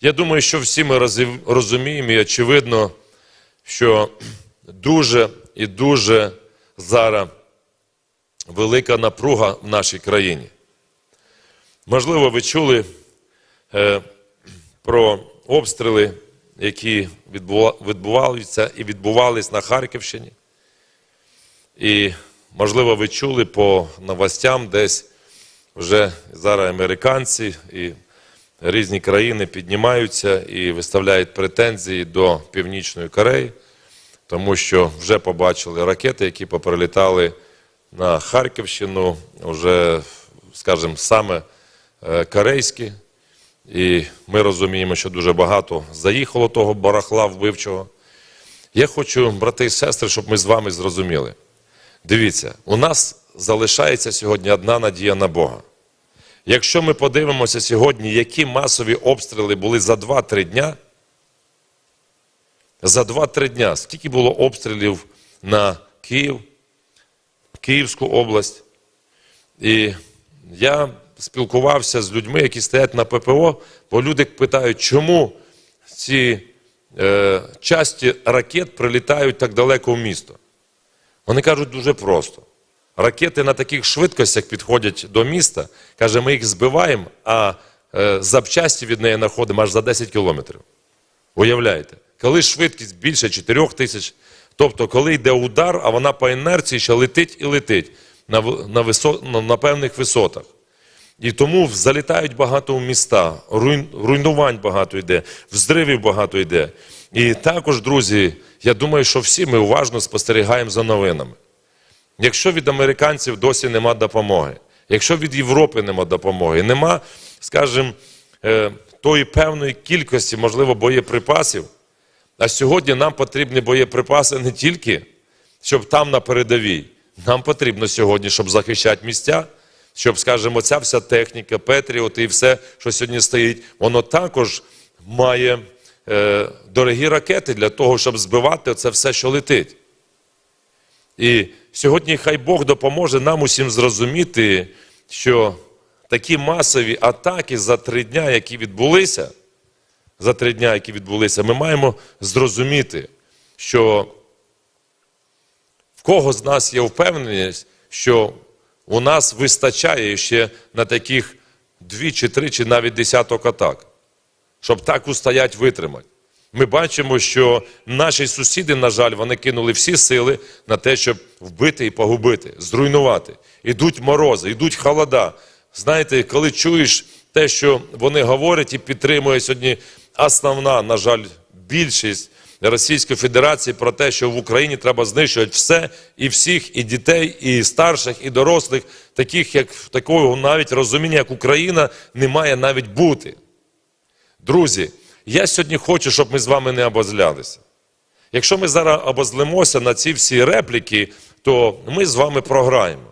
Я думаю, що всі ми розуміємо і очевидно, що дуже і дуже зараз велика напруга в нашій країні. Можливо, ви чули е, про обстріли, які відбува- відбувалися і відбувались на Харківщині. І, можливо, ви чули по новостям десь вже зараз американці і різні країни піднімаються і виставляють претензії до Північної Кореї, тому що вже побачили ракети, які поприлітали на Харківщину, вже, скажімо, саме е, корейські. І ми розуміємо, що дуже багато заїхало того барахла вбивчого. Я хочу, брати і сестри, щоб ми з вами зрозуміли. Дивіться, у нас залишається сьогодні одна надія на Бога. Якщо ми подивимося сьогодні, які масові обстріли були за 2-3 дня, за 2-3 дня, скільки було обстрілів на Київ, Київську область. І я спілкувався з людьми, які стоять на ППО, бо люди питають, чому ці е, часті ракет прилітають так далеко в місто. Вони кажуть дуже просто. Ракети на таких швидкостях підходять до міста, каже, ми їх збиваємо, а е, запчасті від неї знаходимо аж за 10 кілометрів. Уявляєте? Коли швидкість більше 4 тисяч, тобто, коли йде удар, а вона по інерції ще летить і летить на, на, висо, на, на певних висотах. І тому залітають багато в міста, руйн- руйнувань багато йде, взривів багато йде. І також, друзі, я думаю, що всі ми уважно спостерігаємо за новинами. Якщо від американців досі нема допомоги, якщо від Європи нема допомоги, нема, скажімо, е, тої певної кількості, можливо, боєприпасів, а сьогодні нам потрібні боєприпаси не тільки, щоб там на передовій. Нам потрібно сьогодні, щоб захищати місця, щоб, скажімо, ця вся техніка, Петріот і все, що сьогодні стоїть, воно також має е, дорогі ракети для того, щоб збивати це все, що летить. І сьогодні хай Бог допоможе нам усім зрозуміти, що такі масові атаки за три дня, які відбулися, за три дня, які відбулися, ми маємо зрозуміти, що в кого з нас є впевненість, що у нас вистачає ще на таких дві чи три, чи навіть десяток атак, щоб так устоять витримати. Ми бачимо, що наші сусіди, на жаль, вони кинули всі сили на те, щоб вбити і погубити, зруйнувати. Ідуть морози, йдуть холода. Знаєте, коли чуєш те, що вони говорять і підтримує сьогодні основна, на жаль, більшість Російської Федерації про те, що в Україні треба знищувати все і всіх, і дітей, і старших, і дорослих, таких як такого навіть розуміння, як Україна, не має навіть бути. Друзі, я сьогодні хочу, щоб ми з вами не обозлялися. Якщо ми зараз обозлимося на ці всі репліки, то ми з вами програємо.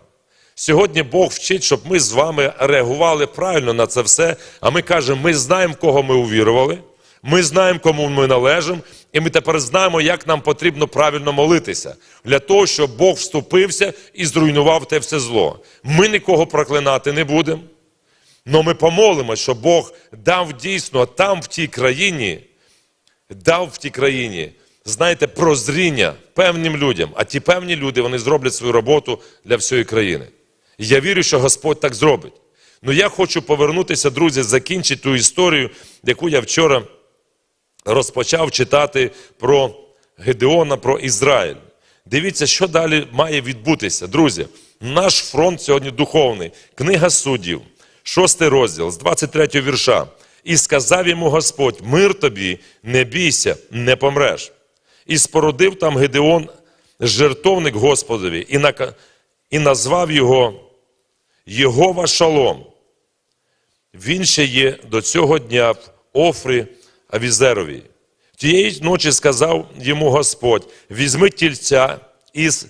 Сьогодні Бог вчить, щоб ми з вами реагували правильно на це все. А ми кажемо, ми знаємо, в кого ми увірували, ми знаємо, кому ми належимо, і ми тепер знаємо, як нам потрібно правильно молитися для того, щоб Бог вступився і зруйнував те все зло. Ми нікого проклинати не будемо. Но ми помолимося, що Бог дав дійсно там, в тій країні, дав в тій країні, знаєте, прозріння певним людям. А ті певні люди вони зроблять свою роботу для всієї країни. І я вірю, що Господь так зробить. Ну я хочу повернутися, друзі, закінчити ту історію, яку я вчора розпочав читати про Гедеона, про Ізраїль. Дивіться, що далі має відбутися. Друзі, наш фронт сьогодні духовний. Книга суддів, шостий розділ, з 23 вірша. І сказав йому Господь: мир тобі, не бійся, не помреш. І спорудив там Гедеон жертовник Господові, і, нака- і назвав його Єгова Шалом. Він ще є до цього дня в Офрі Авізерові. Тієї ночі сказав йому Господь: візьми тільця із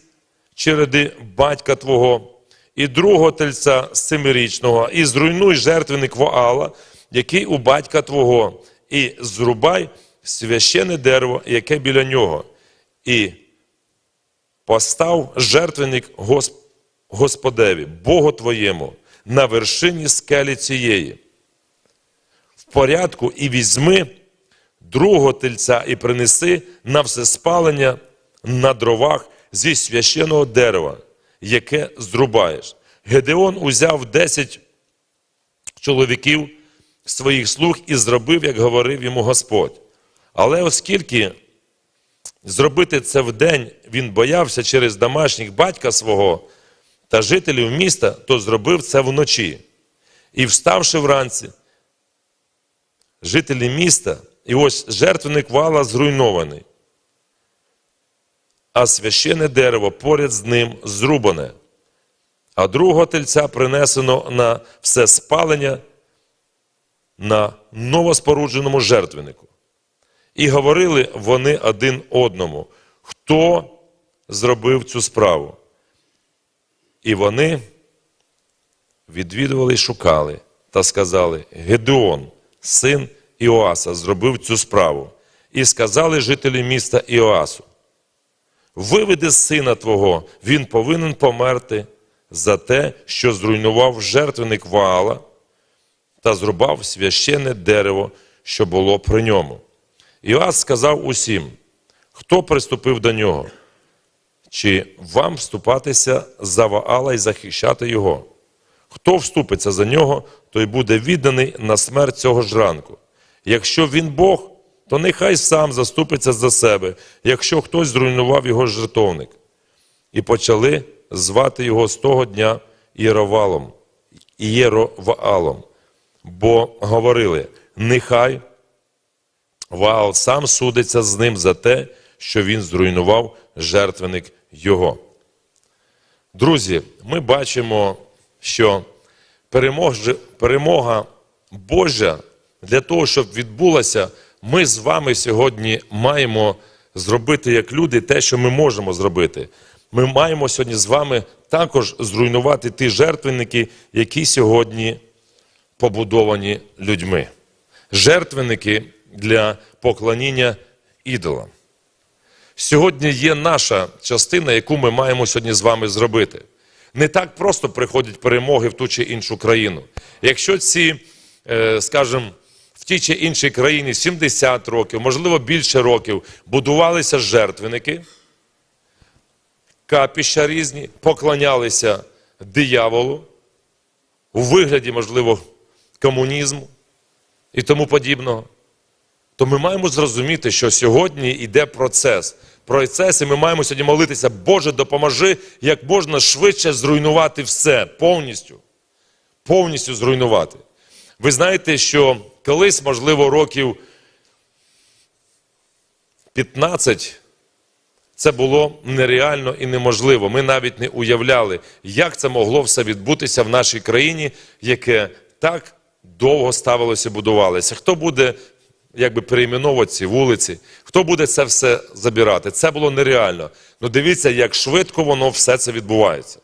череди батька твого і другого тельця семирічного, і зруйнуй жертвенник Воала, який у батька твого, і зрубай священне дерево, яке біля нього, і постав жертвенник Гос- Господеві, Богу твоєму, на вершині скелі цієї. В порядку і візьми другого тельця і принеси на всеспалення на дровах зі священого дерева, яке зрубаєш. Гедеон узяв десять чоловіків своїх слуг і зробив, як говорив йому Господь. Але оскільки зробити це вдень він боявся через домашніх батька свого та жителів міста, то зробив це вночі. І вставши вранці, жителі міста, і ось жертвенник вала зруйнований, а священне дерево поряд з ним зрубане, а другого тельця принесено на все спалення на новоспорудженому жертвеннику. І говорили вони один одному, хто зробив цю справу. І вони відвідували і шукали та сказали: Гедеон, син Іоаса, зробив цю справу. І сказали жителі міста Іоасу: Виведи сина твого, він повинен померти за те, що зруйнував жертвеник Ваала та зрубав священне дерево, що було при ньому. Іоас сказав усім, хто приступив до нього, чи вам вступатися за Ваала і захищати його? Хто вступиться за нього, той буде відданий на смерть цього ж ранку. Якщо він Бог, то нехай сам заступиться за себе, якщо хтось зруйнував його жертовник. І почали звати його з того дня Єровалом, Єроваалом, бо говорили: нехай Ваал сам судиться з ним за те, що він зруйнував жертвеник його. Друзі, ми бачимо, що перемога, Божа для того, щоб відбулася, ми з вами сьогодні маємо зробити як люди те, що ми можемо зробити. Ми маємо сьогодні з вами також зруйнувати ті жертвенники, які сьогодні побудовані людьми. Жертвенники для поклоніння ідолам. Сьогодні є наша частина, яку ми маємо сьогодні з вами зробити. Не так просто приходять перемоги в ту чи іншу країну. Якщо ці, е, скажімо, тій чи іншій країні 70 років, можливо, більше років, будувалися жертвенники, капіща різні, поклонялися дияволу у вигляді, можливо, комунізму і тому подібного, то ми маємо зрозуміти, що сьогодні йде процес. Процес, і ми маємо сьогодні молитися, Боже, допоможи як можна швидше зруйнувати все повністю. Повністю зруйнувати. Ви знаєте, що колись, можливо, років 15 це було нереально і неможливо. Ми навіть не уявляли, як це могло все відбутися в нашій країні, яке так довго ставилося будувалося. Хто буде якби перейменовувати ці вулиці, хто буде це все забирати? Це було нереально. Ну дивіться, як швидко воно все це відбувається.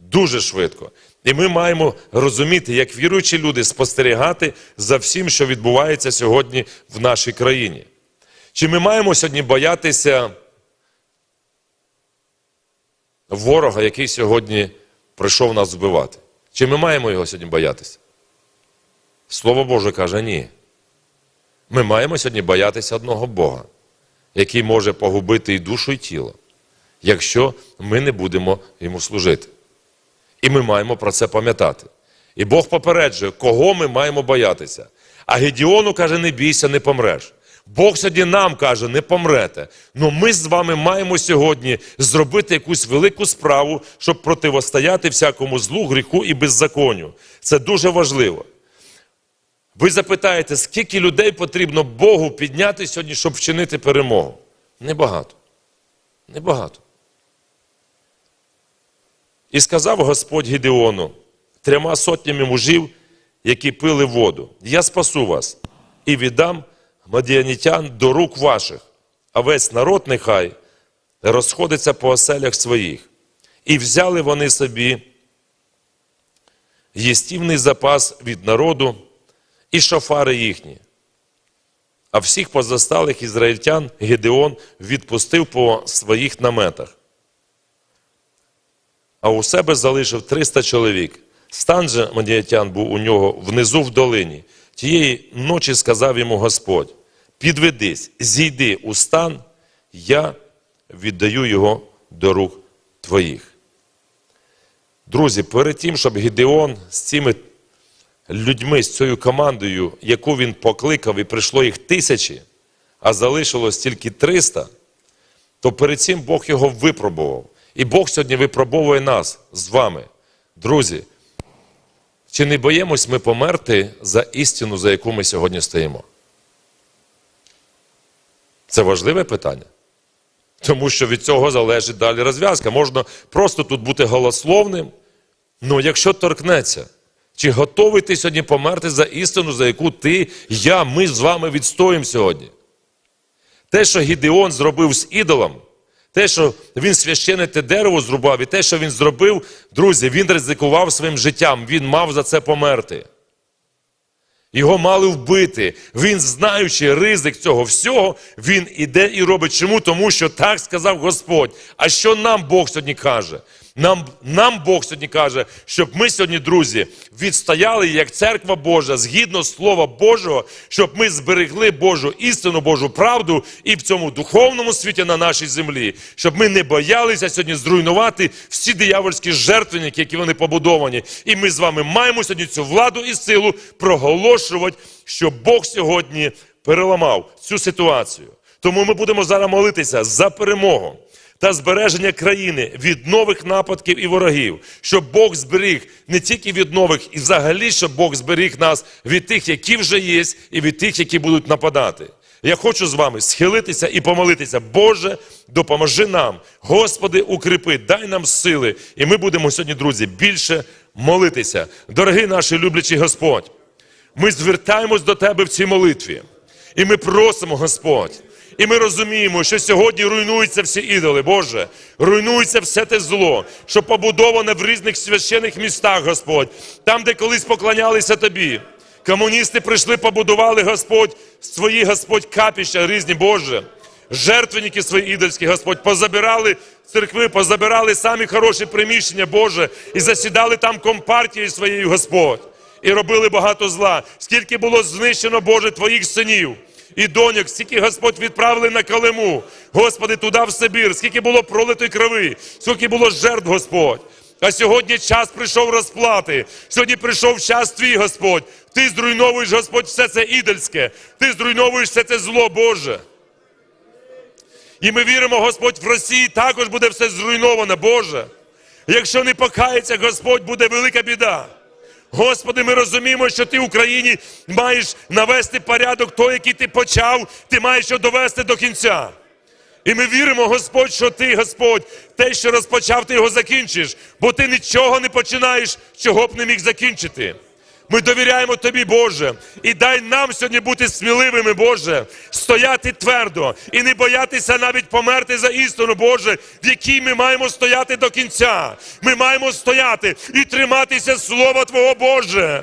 Дуже швидко. І ми маємо розуміти, як віруючі люди, спостерігати за всім, що відбувається сьогодні в нашій країні. Чи ми маємо сьогодні боятися ворога, який сьогодні прийшов нас вбивати? Чи ми маємо його сьогодні боятися? Слово Боже каже, ні. Ми маємо сьогодні боятися одного Бога, який може погубити і душу, і тіло, якщо ми не будемо йому служити. І ми маємо про це пам'ятати. І Бог попереджує, кого ми маємо боятися. А Гедіону каже, не бійся, не помреш. Бог сьогодні нам каже, не помрете. Ну ми з вами маємо сьогодні зробити якусь велику справу, щоб противостояти всякому злу, гріху і беззаконню. Це дуже важливо. Ви запитаєте, скільки людей потрібно Богу підняти сьогодні, щоб вчинити перемогу? Небагато. Небагато. І сказав Господь Гідеону трьома сотнями мужів, які пили воду: Я спасу вас і віддам мадіанітян до рук ваших, а весь народ нехай розходиться по оселях своїх. І взяли вони собі їстівний запас від народу і шофари їхні. А всіх позасталих ізраїльтян Гедеон відпустив по своїх наметах. А у себе залишив 300 чоловік. Стан же мадіятян був у нього внизу в долині. Тієї ночі сказав йому Господь: підведись, зійди у стан, я віддаю його до рук твоїх. Друзі, перед тим, щоб Гідеон з цими людьми, з цією командою, яку він покликав, і прийшло їх тисячі, а залишилось тільки 300, то перед цим Бог його випробував. І Бог сьогодні випробовує нас з вами. Друзі, чи не боїмось ми померти за істину, за яку ми сьогодні стоїмо? Це важливе питання. Тому що від цього залежить далі розв'язка. Можна просто тут бути голословним. Ну, якщо торкнеться, чи готовий ти сьогодні померти за істину, за яку ти, я, ми з вами відстоїмо сьогодні? Те, що Гідеон зробив з ідолом, те, що він священне те дерево зрубав, і те, що він зробив, друзі, він ризикував своїм життям, він мав за це померти. Його мали вбити. Він, знаючи ризик цього всього, він іде і робить. Чому? Тому що так сказав Господь. А що нам Бог сьогодні каже? Нам, нам Бог сьогодні каже, щоб ми сьогодні, друзі, відстояли як церква Божа згідно Слова Божого, щоб ми зберегли Божу істину, Божу правду і в цьому духовному світі на нашій землі, щоб ми не боялися сьогодні зруйнувати всі диявольські жертвенники, які вони побудовані. І ми з вами маємо сьогодні цю владу і силу проголошувати, що Бог сьогодні переламав цю ситуацію. Тому ми будемо зараз молитися за перемогу та збереження країни від нових нападків і ворогів, щоб Бог зберіг не тільки від нових, і взагалі, щоб Бог зберіг нас від тих, які вже є, і від тих, які будуть нападати. Я хочу з вами схилитися і помолитися. Боже, допоможи нам, Господи, укріпи, дай нам сили. І ми будемо сьогодні, друзі, більше молитися. Дорогий наш і люблячий Господь, ми звертаємось до Тебе в цій молитві. І ми просимо, Господь. І ми розуміємо, що сьогодні руйнуються всі ідоли, Боже, руйнується все те зло, що побудоване в різних священих містах, Господь, там, де колись поклонялися Тобі. Комуністи прийшли, побудували Господь свої Господь капіща різні, Боже. Жертвенники свої ідольські, Господь, позабирали церкви, позабирали самі хороші приміщення, Боже, і засідали там компартією своєю, Господь, і робили багато зла. Скільки було знищено, Боже, Твоїх синів і доньок, скільки Господь відправили на Калиму, Господи, туди в Сибір, скільки було пролитої крови, скільки було жертв, Господь. А сьогодні час прийшов розплати. Сьогодні прийшов час твій, Господь. Ти зруйновуєш, Господь, все це ідольське. Ти зруйновуєш все це зло, Боже. І ми віримо, Господь, в Росії також буде все зруйноване, Боже. Якщо не покається, Господь, буде велика біда. Господи, ми розуміємо, що ти в Україні маєш навести порядок, той, який ти почав, ти маєш його довести до кінця. І ми віримо, Господь, що ти, Господь, те, що розпочав, ти його закінчиш, бо ти нічого не починаєш, чого б не міг закінчити. Ми довіряємо Тобі, Боже, і дай нам сьогодні бути сміливими, Боже, стояти твердо і не боятися навіть померти за істину, Боже, в якій ми маємо стояти до кінця. Ми маємо стояти і триматися Слова Твого Боже.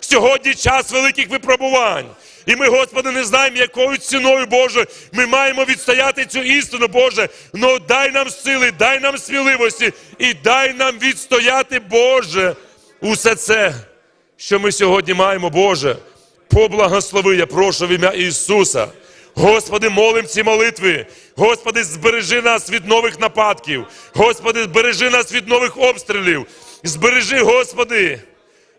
Сьогодні час великих випробувань. І ми, Господи, не знаємо, якою ціною, Боже, ми маємо відстояти цю істину, Боже. Ну дай нам сили, дай нам сміливості і дай нам відстояти, Боже, усе це, що ми сьогодні маємо, Боже. Поблагослови, я прошу в ім'я Ісуса. Господи, молим ці молитви. Господи, збережи нас від нових нападків. Господи, збережи нас від нових обстрілів. Збережи, Господи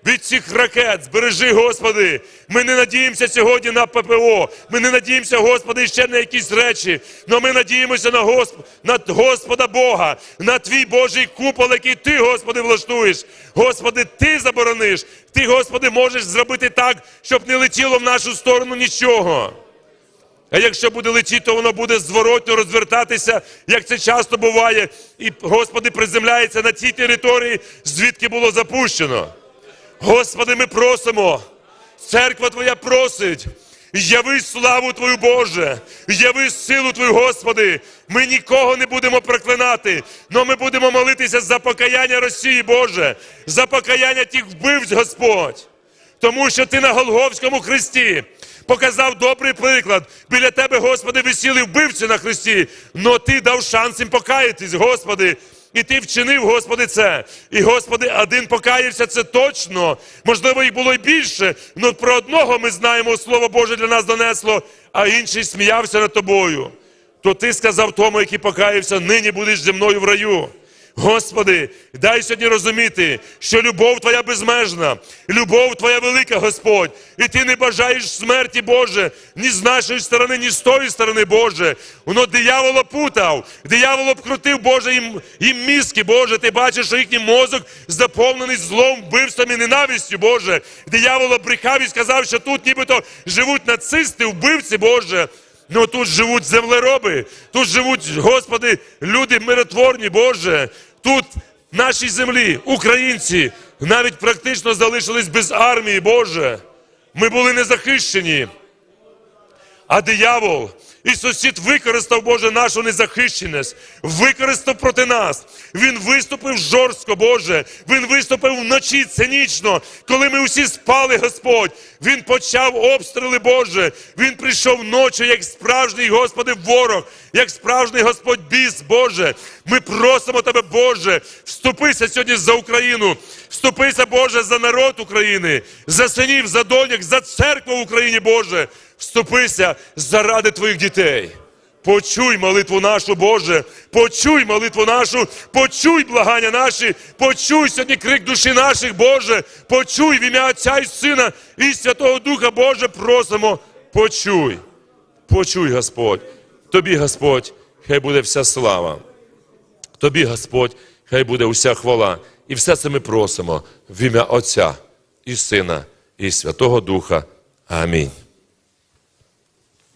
від цих ракет. Збережи, Господи. Ми не надіємося сьогодні на ППО. Ми не надіємося, Господи, ще на якісь речі. Але ми надіємося на, Госп... на Господа Бога, на Твій Божий купол, який Ти, Господи, влаштуєш. Господи, Ти заборониш. Ти, Господи, можеш зробити так, щоб не летіло в нашу сторону нічого. А якщо буде летіти, то воно буде зворотно розвертатися, як це часто буває, і Господи приземляється на тій території, звідки було запущено. Господи, ми просимо, церква Твоя просить, яви славу Твою Боже, яви силу Твою, Господи. Ми нікого не будемо проклинати, але ми будемо молитися за покаяння Росії, Боже, за покаяння тих вбивць, Господь. Тому що Ти на Голговському хресті показав добрий приклад. Біля Тебе, Господи, висіли вбивці на хресті, але Ти дав шанс їм покаятись, Господи. І ти вчинив, Господи, це. І, Господи, один покаявся, це точно. Можливо, їх було й більше. але про одного ми знаємо, Слово Боже для нас донесло, а інший сміявся над тобою. То ти сказав тому, який покаявся, нині будеш зі мною в раю. Господи, дай сьогодні розуміти, що любов Твоя безмежна, любов Твоя велика, Господь, і Ти не бажаєш смерті, Боже, ні з нашої сторони, ні з тої сторони, Боже. Воно диявол опутав, диявол обкрутив, Боже, їм, їм мізки, Боже. Ти бачиш, що їхній мозок заповнений злом, вбивством і ненавистю, Боже. Диявол обрехав і сказав, що тут нібито живуть нацисти, вбивці, Боже. Ну тут живуть землероби, тут живуть, Господи, люди миротворні, Боже. Тут в нашій землі, українці, навіть практично залишились без армії, Боже. Ми були незахищені. А диявол і сусід використав, Боже, нашу незахищеність, використав проти нас. Він виступив жорстко, Боже. Він виступив вночі цинічно, коли ми усі спали, Господь. Він почав обстріли, Боже. Він прийшов ночі, як справжній, Господи, ворог, як справжній Господь біс, Боже. Ми просимо Тебе, Боже, вступися сьогодні за Україну. Вступися, Боже, за народ України, за синів, за доньок, за церкву в Україні, Боже. Вступися заради твоїх дітей. Почуй молитву нашу, Боже, почуй молитву нашу, почуй благання наші, почуй сьогодні крик душі наших, Боже, почуй в ім'я Отця і Сина і Святого Духа, Боже, просимо, почуй, почуй, Господь. Тобі, Господь, хай буде вся слава. Тобі, Господь, хай буде уся хвала. І все це ми просимо в ім'я Отця і Сина, і Святого Духа. Амінь.